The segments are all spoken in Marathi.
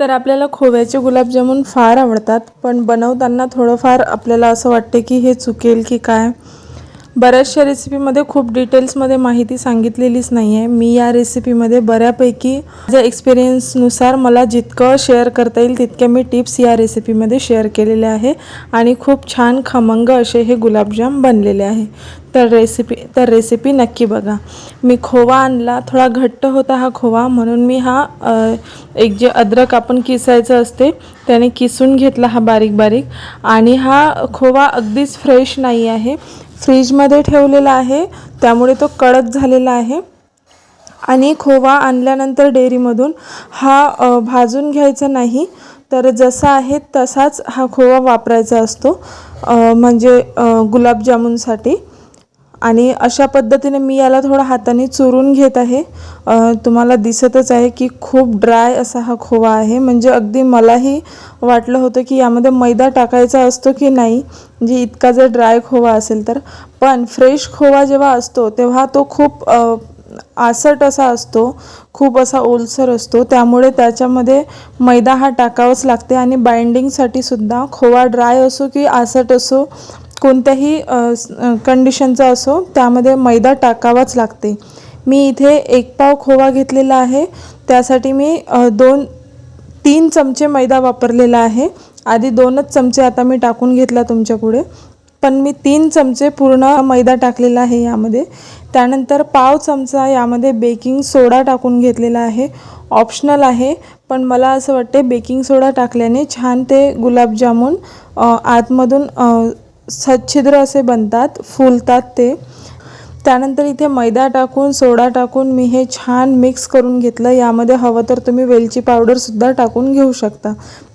तर आपल्याला खोव्याचे गुलाबजामुन फार आवडतात पण बनवताना थोडंफार आपल्याला असं वाटते की हे चुकेल की काय. बऱ्याचशा रेसिपीमध्ये खूप डिटेल्समध्ये माहिती सांगितलेलीच नाही आहे मी या रेसिपीमध्ये बऱ्यापैकी माझ्या एक्सपिरियन्सनुसार मला जितकं शेअर करता येईल तितके मी टिप्स या रेसिपीमध्ये शेअर केलेले आहे. आणि खूप छान खमंग असे हे गुलाबजाम बनलेले आहे. तर रेसिपी तर रेसिपी नक्की बघा. मी खोवा आणला थोडा घट्ट होता हा खोवा म्हणून मी हा एक जे अद्रक आपण किसायचं असते त्याने किसून घेतला हा बारीक बारीक आणि हा खोवा अगदीच फ्रेश नाही आहे. फ्रीजमध्ये ठेवलेला आहे. त्यामुळे तो कडक झालेला आहे. आणि खोवा आणल्यानंतर डेअरीमधून हा भाजून घ्यायचा नाही. तर जसा आहे तसाच हा खोवा वापरायचा असतो. म्हणजे गुलाबजामुनसाठी. आणि अशा पद्धतीने मी याला थोडा हाताने चुरून घेत आहे. तुम्हाला दिसतच आहे की खूप ड्राय असा हा खोवा आहे. म्हणजे अगदी मलाही वाटलं होतं की यामध्ये मैदा टाकायचा असतो की नाही म्हणजे इतका जर ड्राय खोवा असेल तर. पण फ्रेश खोवा जेव्हा असतो तेव्हा तो खूप आसट असा असतो खूप असा ओलसर असतो. त्यामुळे त्याच्यामध्ये मैदा हा टाकावाच लागते आणि बाइंडिंगसाठी सुद्धा खोवा ड्राय असो की आसट असो कोणत्याही कंडिशनचा असो त्यामध्ये मैदा टाकावाच लागते. मी इथे एक पाव खोवा घेतलेला आहे. त्यासाठी मी दोन तीन चमचे मैदा वापरलेला आहे. आधी दोनच चमचे आता मी टाकून घेतला तुमच्यापुढे. पण मी तीन चमचे पूर्ण मैदा टाकलेला आहे यामध्ये. त्यानंतर पाव चमचा यामध्ये बेकिंग सोडा टाकून घेतलेला आहे. ऑप्शनल आहे पण मला असं वाटते बेकिंग सोडा टाकल्याने छान ते गुलाबजामुन आतमधून सच्छिद्र असे बनतात फुलतात ते. त्यानंतर इथे मैदा टाकून सोडा टाकून मी हे छान मिक्स करून घेतलं. यामध्ये हवं तर तुम्ही वेलची पावडरसुद्धा टाकून घेऊ शकता.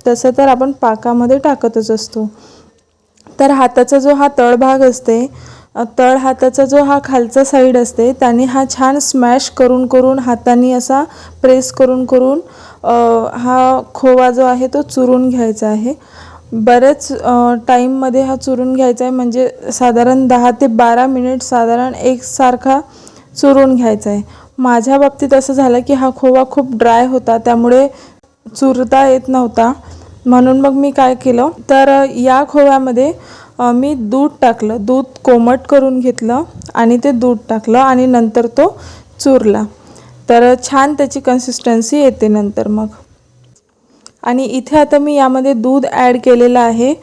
तसं तर आपण पाकामध्ये टाकतच असतो. तर हाताचा जो हा तळभाग असते तळ हाताचा जो हा खालचा साईड असते त्याने हा छान स्मॅश करून करून हाताने असा प्रेस करून करून हा खोवा जो आहे तो चुरून घ्यायचा आहे. बरेच टाईममध्ये हा चुरून घ्यायचा आहे म्हणजे साधारण दहा ते बारा मिनिट साधारण एकसारखा चुरून घ्यायचा आहे माझ्या बाबतीत असं झालं की हा खोवा खूप ड्राय होता. त्यामुळे चुरता येत नव्हता. म्हणून मग मी काय केलं? तर या खोव्यामध्ये मी दूध टाकलं. दूध कोमट करून घेतलं आणि ते दूध टाकलं आणि नंतर तो चुरला. तर छान त्याची कन्सिस्टन्सी येते नंतर मग. आणि इथे आता मी यामध्ये दूध ॲड केलेलं आहे.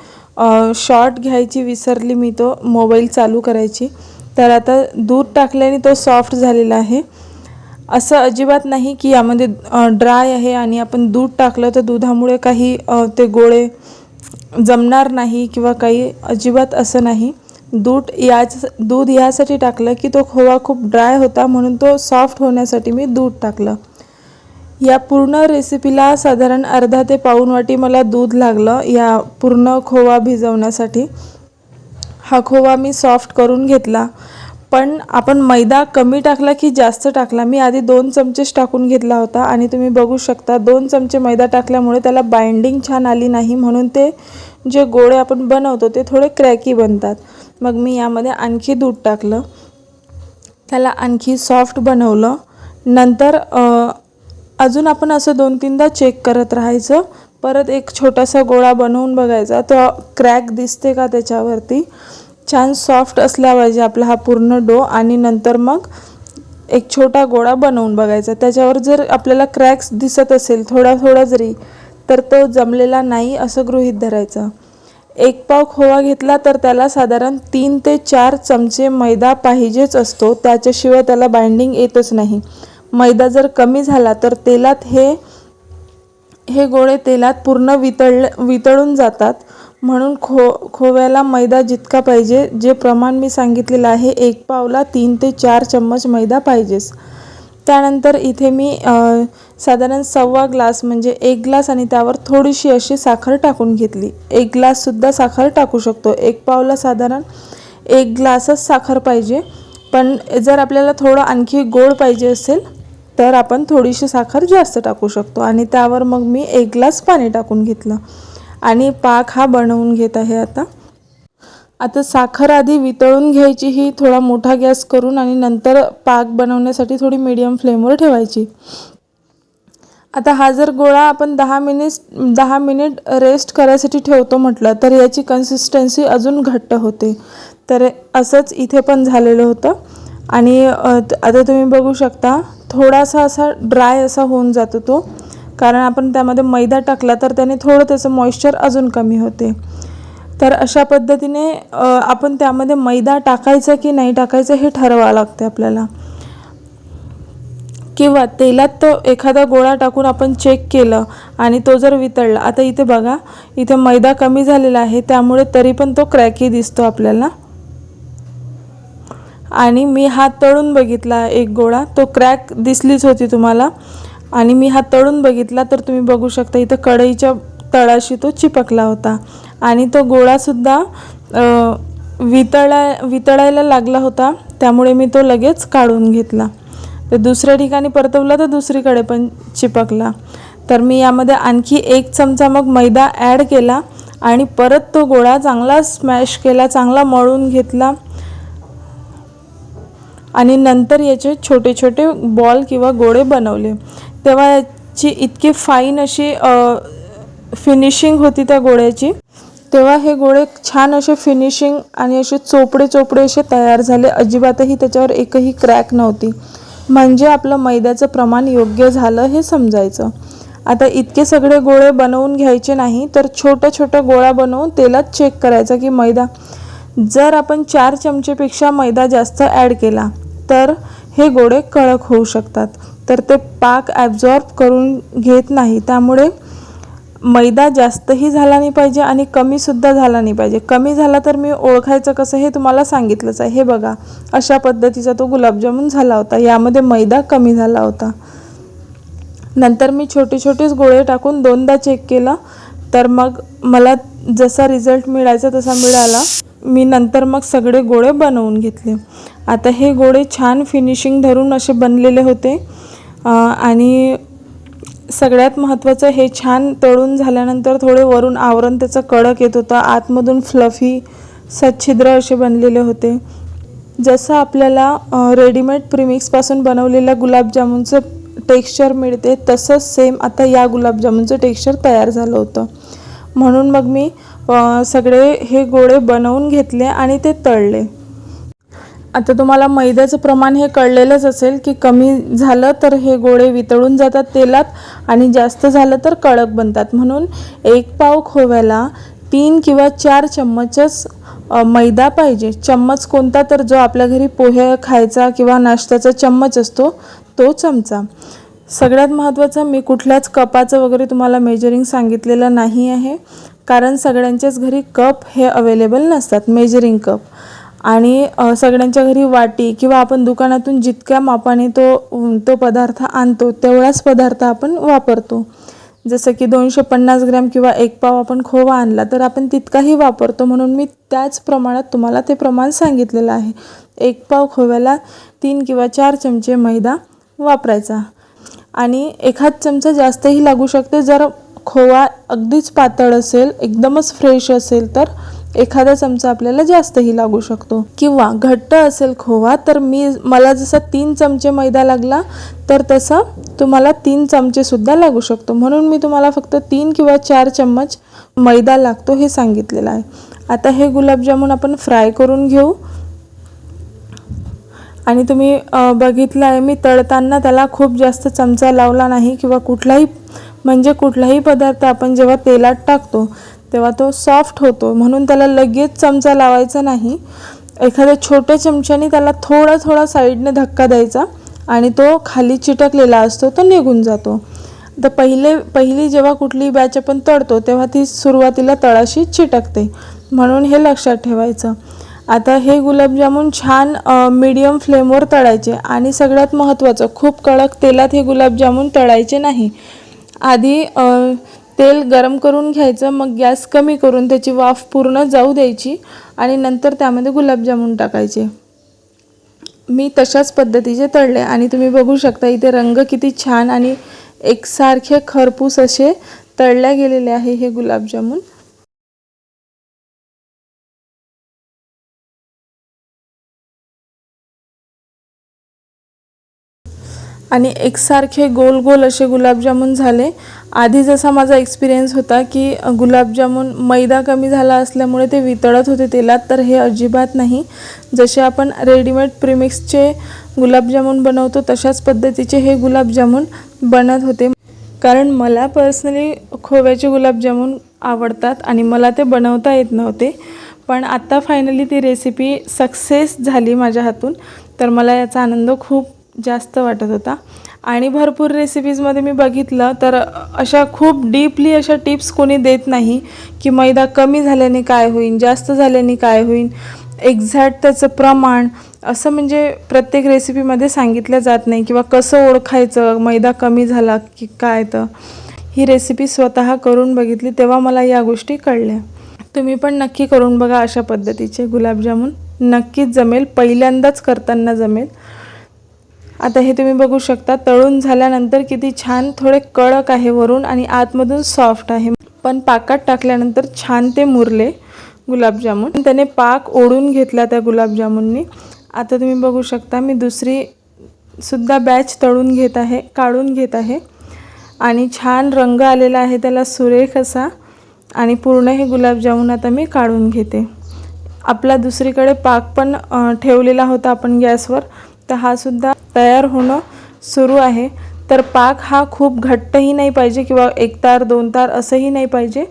शॉर्ट घ्यायची विसरली मी तो मोबाईल चालू करायची. तर आता दूध टाकल्याने तो सॉफ्ट झालेला आहे. असं अजिबात नाही की यामध्ये ड्राय आहे आणि आपण दूध टाकलं तर दुधामुळे काही ते गोळे जमणार नाही किंवा काही अजिबात असं नाही. दूध याच दूध यासाठी टाकलं की तो खोवा खूप ड्राय होता म्हणून तो सॉफ्ट होण्यासाठी मी दूध टाकलं. या पूर्ण रेसिपीला साधारण अर्धा ते पाऊण वाटी मला दूध लागलं या पूर्ण खोवा भिजवण्यासाठी. हा खोवा मी सॉफ्ट करून घेतला. पण आपण मैदा कमी टाकला की जास्त टाकला? मी आधी दोन चमचेच टाकून घेतला होता आणि तुम्ही बघू शकता दोन चमचे मैदा टाकल्यामुळे त्याला बाइंडिंग छान आली नाही. म्हणून ते जे गोळे आपण बनवतो ते थोडे क्रॅकी बनतात. मग मी यामध्ये आणखी दूध टाकलं. त्याला आणखी सॉफ्ट बनवलं. नंतर अजून आपण असं दोन तीनदा चेक करत राहायचं. परत एक छोटासा गोळा बनवून बघायचा. तो क्रॅक दिसते का त्याच्यावरती? छान सॉफ्ट असला पाहिजे आपला हा पूर्ण डो. आणि नंतर मग एक छोटा गोळा बनवून बघायचा. त्याच्यावर जर आपल्याला क्रॅक्स दिसत असेल थोडा थोडा जरी तर तो जमलेला नाही असं गृहीत धरायचं. एक पाव खोवा घेतला तर त्याला साधारण तीन ते चार चमचे मैदा पाहिजेच असतो. त्याच्याशिवाय त्याला बाइंडिंग येतच नाही. मैदा जर कमी झाला तर तेलात हे हे गोळे तेलात पूर्ण वितळ वितळून जातात. म्हणून खो खोव्याला मैदा जितका पाहिजे जे प्रमाण मी सांगितलेलं आहे एक पावला तीन ते चार चम्मच मैदा पाहिजेच. त्यानंतर इथे मी साधारण सव्वा ग्लास म्हणजे एक ग्लास आणि त्यावर थोडीशी अशी साखर टाकून घेतली. एक ग्लाससुद्धा साखर टाकू शकतो. एक पावला साधारण एक ग्लासच साखर पाहिजे. पण जर आपल्याला थोडं आणखी गोड पाहिजे असेल तर आपण थोडीशी साखर जास्त टाकू शकतो. आणि त्यावर मग मी एक ग्लास पाणी टाकून घेतलं. आणि पाक हा बनवून घेत आहे आता. आता साखर आधी वितळून घ्यायची ही थोडा मोठा गॅस करून आणि नंतर पाक बनवण्यासाठी थोडी मीडियम फ्लेमवर ठेवायची. आता हा जर गोळा आपण दहा मिनिट दहा मिनिट रेस्ट करायसाठी ठेवतो म्हटलं तर याची कन्सिस्टन्सी अजून घट्ट होते. तर असंच इथे पण झालेलं होतं. आणि आता तुम्ही बघू शकता थोडासा असा ड्राय असा होऊन जातो तो. कारण आपण त्यामध्ये मैदा टाकला तर त्याने थोडं त्याचं मॉइश्चर अजून कमी होते. तर अशा पद्धतीने आपण त्यामध्ये मैदा टाकायचा की नाही टाकायचं हे ठरवावं लागते आपल्याला. किंवा तेलात तो एखादा गोळा टाकून आपण चेक केलं आणि तो जर वितळला आता इथे बघा इथे मैदा कमी झालेला आहे त्यामुळे तरी पण तो क्रॅकी दिसतो आपल्याला. आणि मी हात तळून बघितला एक गोळा. तो क्रॅक दिसलीच होती तुम्हाला. आणि मी हा तळून बघितला तर तुम्ही बघू शकता इथं कढईच्या तळाशी तो चिपकला होता. आणि तो गोळासुद्धा वितळा वितळायला लागला होता. त्यामुळे मी तो लगेच काढून घेतला. तर दुसऱ्या ठिकाणी परतवला तर दुसरीकडे पण चिपकला. तर मी यामध्ये आणखी एक चमचा मग मैदा ॲड केला आणि परत तो गोळा चांगला स्मॅश केला चांगला मळून घेतला. आणि नंतर याचे छोटे छोटे बॉल किंवा गोळे बनवले. तेव्हा याची इतकी फाईन अशी फिनिशिंग होती त्या गोळ्याची. तेव्हा हे गोळे छान असे फिनिशिंग आणि असे चोपडे चोपडे असे तयार झाले. अजिबातही त्याच्यावर एकही क्रॅक नव्हती. म्हणजे आपलं मैद्याचं प्रमाण योग्य झालं हे समजायचं. आता इतके सगळे गोळे बनवून घ्यायचे नाही तर छोटं छोटा गोळा बनवून तेलात चेक करायचा की मैदा जर आपण चार चमचेपेक्षा मैदा जास्त ॲड केला तर हे गोळे कडक होऊ शकतात. तर ते पाक ॲब्झॉर्ब करून घेत नाही. त्यामुळे मैदा जास्तही झाला नाही पाहिजे आणि कमीसुद्धा झाला नाही पाहिजे. कमी झाला तर मी ओळखायचं कसं हे तुम्हाला सांगितलंच आहे. हे बघा अशा पद्धतीचा तो गुलाबजामुन झाला होता. यामध्ये मैदा कमी झाला होता. नंतर मी छोटे छोटेच गोळे टाकून दोनदा चेक केला. तर मग मला जसा रिझल्ट मिळायचा तसा मिळाला. मी नंतर मग सगळे गोळे बनवून घेतले. आता हे गोळे छान फिनिशिंग धरून असे बनलेले होते. आणि सगळ्यात महत्त्वाचं हे छान तळून झाल्यानंतर थोडे वरून आवरण त्याचं कडक येत होतं. आतमधून फ्लफी सच्छिद्र असे बनलेले होते. जसं आपल्याला रेडीमेड प्रिमिक्सपासून बनवलेल्या गुलाबजामुनचं टेक्स्चर मिळते तसंच सेम आता या गुलाबजामुनचं टेक्स्चर तयार झालं होतं. म्हणून मग मी सगळे हे गोळे बनवून घेतले आणि ते तळले. आता तुम्हाला मैद्याचं प्रमाण हे कळलेलंच असेल की कमी झालं तर हे गोळे वितळून जातात तेलात आणि जास्त झालं तर कडक बनतात. म्हणून एक पाव खोव्याला तीन किंवा चार चम्मचच मैदा पाहिजे. चम्मच कोणता तर जो आपल्या घरी पोहे खायचा किंवा नाश्त्याचा चम्मच असतो तो चमचा. सगळ्यात महत्त्वाचं मी कुठल्याच कपाचं वगैरे तुम्हाला मेजरिंग सांगितलेलं नाही आहे. कारण सगळ्यांच्याच घरी कप हे अवेलेबल नसतात मेजरिंग कप आणि सगळ्यांच्या घरी वाटी किंवा आपण दुकानातून जितक्या मापाने तो तो पदार्थ आणतो तेवढाच पदार्थ आपण वापरतो. जसं की दोनशे पन्नास ग्रॅम किंवा एक पाव आपण खोवा आणला तर आपण तितकाही वापरतो म्हणून मी त्याच प्रमाणात तुम्हाला ते प्रमाण सांगितलेलं आहे. एक पाव खोव्याला तीन किंवा चार चमचे मैदा वापरायचा. आणि एखाद चमचा जास्तही लागू शकते जर खोवा अगदीच पातळ असेल एकदमच फ्रेश असेल तर एखादा चमचा आपल्याला जास्तही लागू शकतो. किंवा घट्ट असेल खोवा तर मी मला जसा तीन चमचे मैदा लागला तर तसा तुम्हाला तीन चमचेसुद्धा लागू शकतो. म्हणून मी तुम्हाला फक्त तीन किंवा चार चम्मच मैदा लागतो हे सांगितलेलं आहे. आता हे गुलाबजामुन आपण फ्राय करून घेऊ. आणि तुम्ही बघितलं आहे मी तळताना त्याला खूप जास्त चमचा लावला नाही किंवा कुठलाही म्हणजे कुठलाही पदार्थ आपण जेव्हा तेलात टाकतो तेव्हा तो सॉफ्ट होतो. म्हणून त्याला लगेच चमचा लावायचा नाही. एखाद्या छोट्या चमच्याने त्याला थोडा थोडा साईडने धक्का द्यायचा आणि तो खाली चिटकलेला असतो तो निघून जातो. तर पहिले पहिली जेव्हा कुठली बॅच आपण तळतो तेव्हा ती सुरुवातीला तळाशी चिटकते. म्हणून हे लक्षात ठेवायचं. आता हे गुलाबजामुन छान मीडियम फ्लेमवर तळायचे आणि सगळ्यात महत्त्वाचं खूप कडक तेलात हे गुलाबजामुन तळायचे नाही. आधी तेल गरम करून घ्यायचं मग गॅस कमी करून त्याची वाफ पूर्ण जाऊ द्यायची आणि नंतर त्यामध्ये गुलाबजामुन टाकायचे. मी तशाच पद्धतीचे तळले आणि तुम्ही बघू शकता इथे रंग किती छान आणि एकसारखे खरपूस असे तळल्या गेलेले आहे हे गुलाबजामुन. आणि एकसारखे गोल गोल असे गुलाबजामुन झाले. आधी जसा माझा एक्सपिरियन्स होता की गुलाबजामुन मैदा कमी झाला असल्यामुळे ते वितळत होते तेलात तर हे अजिबात नाही. जसे आपण रेडीमेड प्रिमिक्सचे गुलाबजामुन बनवतो तशाच पद्धतीचे हे गुलाबजामुन बनत होते. कारण मला पर्सनली खोव्याचे गुलाबजामुन आवडतात आणि मला ते बनवता येत नव्हते. पण आत्ता फायनली ती रेसिपी सक्सेस झाली माझ्या हातून. तर मला याचा आनंद खूप जास्त वाटत होता. आणि भरपूर रेसिपीजमध्ये मी बघितलं तर अशा खूप डीपली अशा टिप्स कोणी देत नाही की मैदा कमी झाल्याने काय होईल जास्त झाल्याने काय होईल एक्झॅक्ट त्याचं प्रमाण असं म्हणजे प्रत्येक रेसिपीमध्ये सांगितलं जात नाही किंवा कसं ओळखायचं मैदा कमी झाला की काय तर. ही रेसिपी स्वतः करून बघितली तेव्हा मला या गोष्टी कळल्या. तुम्ही पण नक्की करून बघा अशा पद्धतीचे. गुलाबजामुन नक्कीच जमेल पहिल्यांदाच करताना जमेल. आता हे तुम्ही बघू शकता तळून झाल्यानंतर किती छान थोडे कडक आहे वरून आणि आतमधून सॉफ्ट आहे. पण पाकात टाकल्यानंतर छान ते मुरले गुलाबजामुन. त्याने पाक ओढून घेतला त्या गुलाबजामुननी. आता तुम्ही बघू शकता मी दुसरी सुद्धा बॅच तळून घेत आहे काढून घेत आहे. आणि छान रंग आलेला आहे त्याला सुरेख असा. आणि पूर्ण हे गुलाबजामुन आता मी काढून घेते. आपला दुसरीकडे पाक पण ठेवलेला होता आपण गॅसवर. तर हा सुद्धा तयार होणं सुरू आहे. तर पाक हा खूप घट्टही नाही पाहिजे किंवा एक तार दोन तार असंही नाही पाहिजे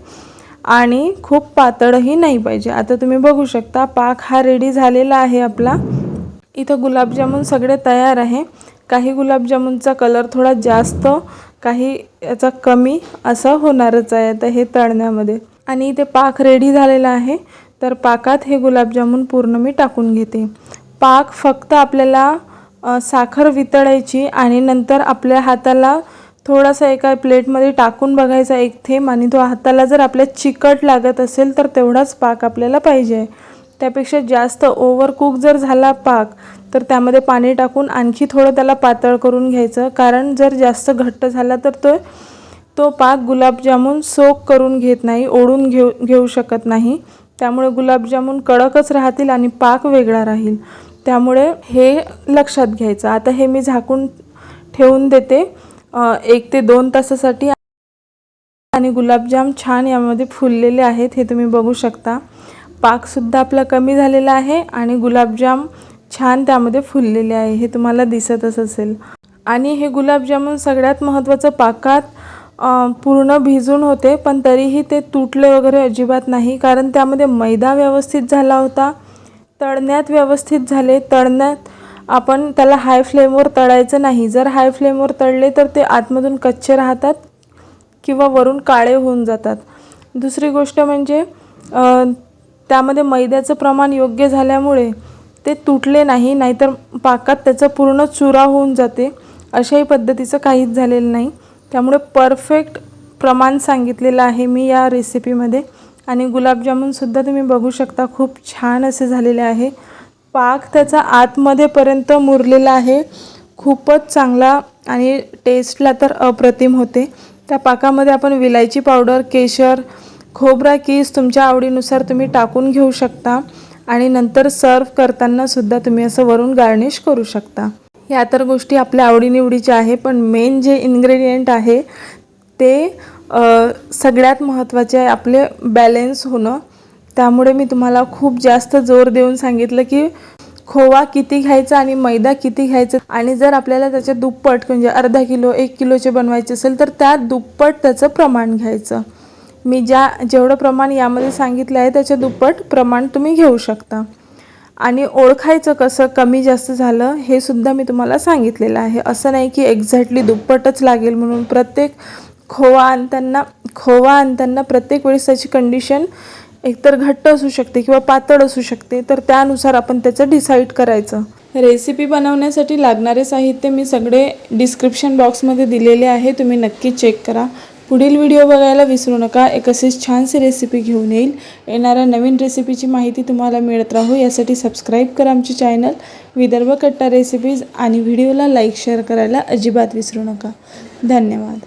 आणि खूप पातळही नाही पाहिजे. आता तुम्ही बघू शकता पाक हा रेडी झालेला आहे आपला. इथं गुलाबजामुन सगळे तयार आहे. काही गुलाबजामुनचा कलर थोडा जास्त काही याचा कमी असं होणारच आहे आता हे तळण्यामध्ये. आणि इथे पाक रेडी झालेला आहे. तर पाकात हे गुलाबजामुन पूर्ण मी टाकून घेते. पाक फक्त आपल्याला साखर वितळायची आणि नंतर आपल्या हाताला थोडासा एका प्लेटमध्ये टाकून बघायचा एक थेंब आणि तो हाताला जर आपल्या चिकट लागत असेल तर तेवढाच पाक आपल्याला पाहिजे. त्यापेक्षा जास्त ओव्हर कुक जर झाला पाक तर त्यामध्ये पाणी टाकून आणखी थोडं त्याला पातळ करून घ्यायचं. कारण जर जास्त घट्ट झाला तर तो तो पाक गुलाबजामून सोक करून घेत नाही ओढून घेऊ घेऊ शकत नाही. त्यामुळे गुलाबजामून कडकच राहतील आणि पाक वेगळा राहील. त्यामुळे हे लक्षात घ्यायचं. आता हे मी झाकून ठेवून देते. एक ते दोन तासासाठी आणि गुलाबजाम छान यामध्ये फुललेले आहेत हे तुम्ही बघू शकता. पाकसुद्धा आपला कमी झालेला आहे आणि गुलाबजाम छान त्यामध्ये फुललेले आहे हे तुम्हाला दिसतच असेल. आणि हे गुलाबजामुन सगळ्यात महत्त्वाचं पाकात पूर्ण भिजून होते पण तरीही ते तुटले वगैरे अजिबात नाही कारण त्यामध्ये मैदा व्यवस्थित झाला होता. तळण्यात व्यवस्थित झाले तळण्यात आपण त्याला हाय फ्लेमवर तळायचं नाही. जर हाय फ्लेमवर तळले तर ते आतमधून कच्चे राहतात किंवा वरून काळे होऊन जातात. दुसरी गोष्ट म्हणजे त्यामध्ये मैद्याचं प्रमाण योग्य झाल्यामुळे ते तुटले नाही नाहीतर पाकात त्याचं पूर्ण चुरा होऊन जाते अशाही पद्धतीचं काहीच झालेलं नाही. त्यामुळे परफेक्ट प्रमाण सांगितलेलं आहे मी या रेसिपीमध्ये आणि गुलाबजामुनसुद्धा तुम्ही बघू शकता खूप छान असे झालेले आहे. पाक त्याचा आतमध्येपर्यंत मुरलेला आहे. खूपच चांगला आणि टेस्टला तर अप्रतिम होते. त्या पाकामध्ये आपण विलायची पावडर केशर खोबरा कीस तुमच्या आवडीनुसार तुम्ही टाकून घेऊ शकता. आणि नंतर सर्व करतानासुद्धा तुम्ही असं वरून गार्निश करू शकता. ह्या तर गोष्टी आपल्या आवडीनिवडीच्या आहे पण मेन जे इन्ग्रेडियंट आहे ते सगळ्यात महत्त्वाचे आहे आपले बॅलेन्स होणं. त्यामुळे मी तुम्हाला खूप जास्त जोर देऊन सांगितलं की खोवा किती घ्यायचा आणि मैदा किती घ्यायचा आणि जर आपल्याला त्याच्या दुप्पट म्हणजे अर्धा किलो एक किलोचे बनवायचे असेल तर त्या दुप्पट त्याचं प्रमाण घ्यायचं. मी ज्या जेवढं प्रमाण यामध्ये सांगितलं आहे त्याच्या दुप्पट प्रमाण तुम्ही घेऊ शकता. आणि ओळखायचं कसं कमी जास्त झालं हे सुद्धा मी तुम्हाला सांगितलेलं आहे. असं नाही की एक्झॅक्टली दुप्पटच लागेल म्हणून प्रत्येक खोवा आणताना खोवा आणताना प्रत्येक वेळेस त्याची कंडिशन एकतर घट्ट असू शकते किंवा पातळ असू शकते तर त्यानुसार आपण त्याचं डिसाईड करायचं. रेसिपी बनवण्यासाठी लागणारे साहित्य मी सगळे डिस्क्रिप्शन बॉक्समध्ये दिलेले आहे तुम्ही नक्की चेक करा. पुढील व्हिडिओ बघायला विसरू नका एक अशीच छानशी रेसिपी घेऊन येईल. येणाऱ्या नवीन रेसिपीची माहिती तुम्हाला मिळत राहू यासाठी सबस्क्राईब करा आमची चॅनल विदर्भ कट्टा रेसिपीज आणि व्हिडिओला लाईक शेअर करायला अजिबात विसरू नका. धन्यवाद.